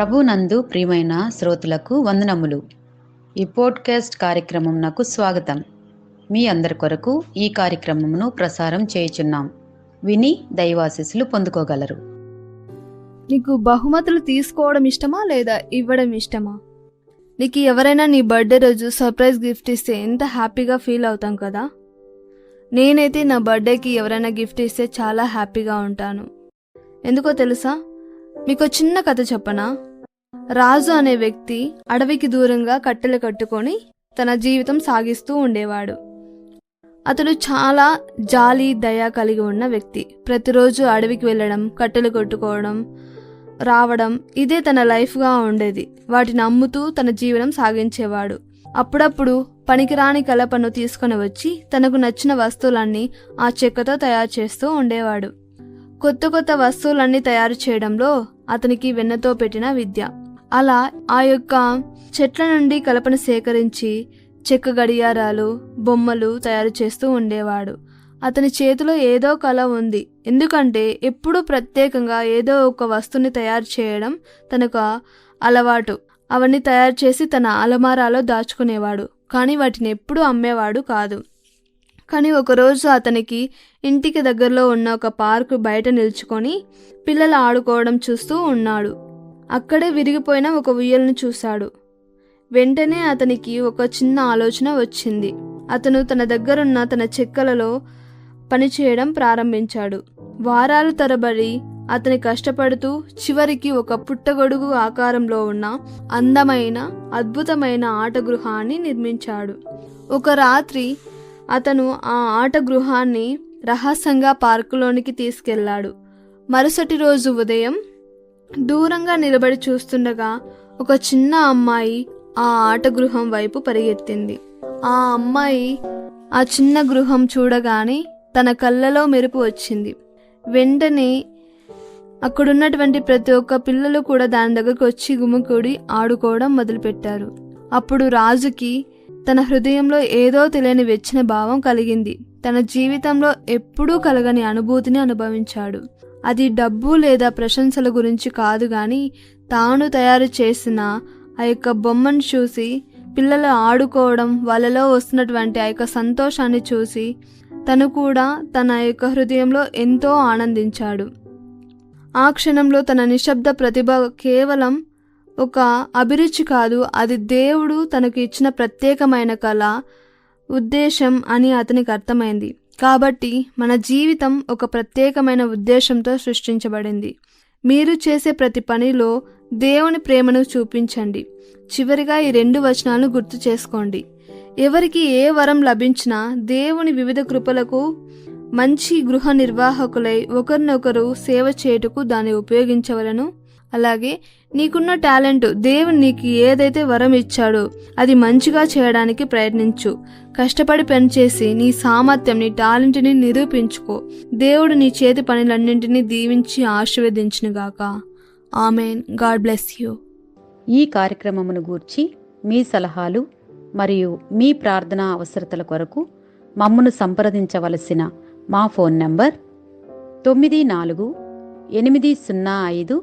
ప్రభునందు ప్రియమైన శ్రోతలకు వందనములు. ఈ పోడ్కాస్ట్ కార్యక్రమం నాకు స్వాగతం. మీ అందరి కొరకు ఈ కార్యక్రమమును ప్రసారం చేయుచున్నాం. విని దైవాశిస్సులు పొందుకోగలరు. నీకు బహుమతులు తీసుకోవడం ఇష్టమా లేదా ఇవ్వడం ఇష్టమా? నీకు ఎవరైనా నీ బర్త్డే రోజు సర్ప్రైజ్ గిఫ్ట్ ఇస్తే ఎంత హ్యాపీగా ఫీల్ అవుతాం కదా? నేనైతే నా బర్త్డేకి ఎవరైనా గిఫ్ట్ ఇస్తే చాలా హ్యాపీగా ఉంటాను. ఎందుకో తెలుసా? మీకు చిన్న కథ చెప్పనా? రాజు అనే వ్యక్తి అడవికి దూరంగా కట్టెలు కట్టుకొని తన జీవితం సాగిస్తూ ఉండేవాడు. అతడు చాలా జాలి దయ కలిగి ఉన్న వ్యక్తి. ప్రతిరోజు అడవికి వెళ్ళడం కట్టెలు కొట్టుకోవడం రావడం ఇదే తన లైఫ్గా ఉండేది. వాటిని అమ్ముతూ తన జీవనం సాగించేవాడు. అప్పుడప్పుడు పనికిరాని కలపను తీసుకొని వచ్చి తనకు నచ్చిన వస్తువులన్నీ ఆ చెక్కతో తయారు చేస్తూ ఉండేవాడు. కొత్త కొత్త వస్తువులన్నీ తయారు చేయడంలో అతనికి వెన్నతో పెట్టిన విద్య. అలా ఆ యొక్క చెట్ల నుండి కలపను సేకరించి చెక్క గడియారాలు బొమ్మలు తయారు చేస్తూ ఉండేవాడు. అతని చేతిలో ఏదో కళ ఉంది. ఎందుకంటే ఎప్పుడూ ప్రత్యేకంగా ఏదో ఒక వస్తువుని తయారు చేయడం తనకు అలవాటు. అవన్నీ తయారు చేసి తన అలమారాలో దాచుకునేవాడు. కానీ వాటిని ఎప్పుడూ అమ్మేవాడు కాదు. కానీ ఒకరోజు అతనికి ఇంటికి దగ్గరలో ఉన్న ఒక పార్కు బయట నిల్చుకొని పిల్లలు ఆడుకోవడం చూస్తూ ఉన్నాడు. అక్కడే విరిగిపోయిన ఒక ఉయ్యలను చూశాడు. వెంటనే అతనికి ఒక చిన్న ఆలోచన వచ్చింది. అతను తన దగ్గరున్న తన చెక్కలలో పనిచేయడం ప్రారంభించాడు. వారాలు తరబడి అతని కష్టపడుతూ చివరికి ఒక పుట్టగొడుగు ఆకారంలో ఉన్న అందమైన అద్భుతమైన ఆట గృహాన్ని నిర్మించాడు. ఒక రాత్రి అతను ఆ ఆట గృహాన్ని రహస్యంగా పార్కులోనికి తీసుకెళ్ళాడు. మరుసటి రోజు ఉదయం దూరంగా నిలబడి చూస్తుండగా ఒక చిన్న అమ్మాయి ఆ ఆట గృహం వైపు పరిగెత్తింది. ఆ అమ్మాయి ఆ చిన్న గృహం చూడగానే తన కళ్ళలో మెరుపు వచ్చింది. వెంటనే అక్కడున్నటువంటి ప్రతి ఒక్క పిల్లలు కూడా దాని దగ్గరకు వచ్చి గుమికూడి ఆడుకోవడం మొదలుపెట్టారు. అప్పుడు రాజుకి తన హృదయంలో ఏదో తెలియని వెచ్చిన భావం కలిగింది. తన జీవితంలో ఎప్పుడూ కలగని అనుభూతిని అనుభవించాడు. అది డబ్బు లేదా ప్రశంసల గురించి కాదు గాని తాను తయారు చేసిన ఆ యొక్క బొమ్మను చూసి పిల్లలు ఆడుకోవడం వాళ్ళలో వస్తున్నటువంటి ఆ యొక్క సంతోషాన్ని చూసి తను కూడా తన యొక్క హృదయంలో ఎంతో ఆనందించాడు. ఆ క్షణంలో తన నిశ్శబ్ద ప్రతిభ కేవలం ఒక అభిరుచి కాదు అది దేవుడు తనకు ఇచ్చిన ప్రత్యేకమైన కళ ఉద్దేశం అని అతనికి అర్థమైంది. కాబట్టి మన జీవితం ఒక ప్రత్యేకమైన ఉద్దేశంతో సృష్టించబడింది. మీరు చేసే ప్రతి పనిలో దేవుని ప్రేమను చూపించండి. చివరిగా ఈ రెండు వచనాలను గుర్తు చేసుకోండి. ఎవరికి ఏ వరం లభించినా దేవుని వివిధ కృపలకు మంచి గృహ నిర్వాహకులై ఒకరినొకరు సేవ చేయుటకు దాన్ని ఉపయోగించవలను. అలాగే నీకున్న టాలెంట్ దేవుడు నీకు ఏదైతే వరం ఇచ్చాడో అది మంచిగా చేయడానికి ప్రయత్నించు. కష్టపడి పనిచేసి నీ సామర్థ్యం నీ టాలెంట్ని నిరూపించుకో. దేవుడు నీ చేతి పనులన్నింటినీ దీవించి ఆశీర్వదించునుగాక ఆమెన్. God bless you. ఈ కార్యక్రమమును గూర్చి మీ సలహాలు మరియు మీ ప్రార్థనా అవసరతల కొరకు మమ్మను సంప్రదించవలసిన మా ఫోన్ నంబర్ తొమ్మిది నాలుగు ఎనిమిది సున్నా ఐదు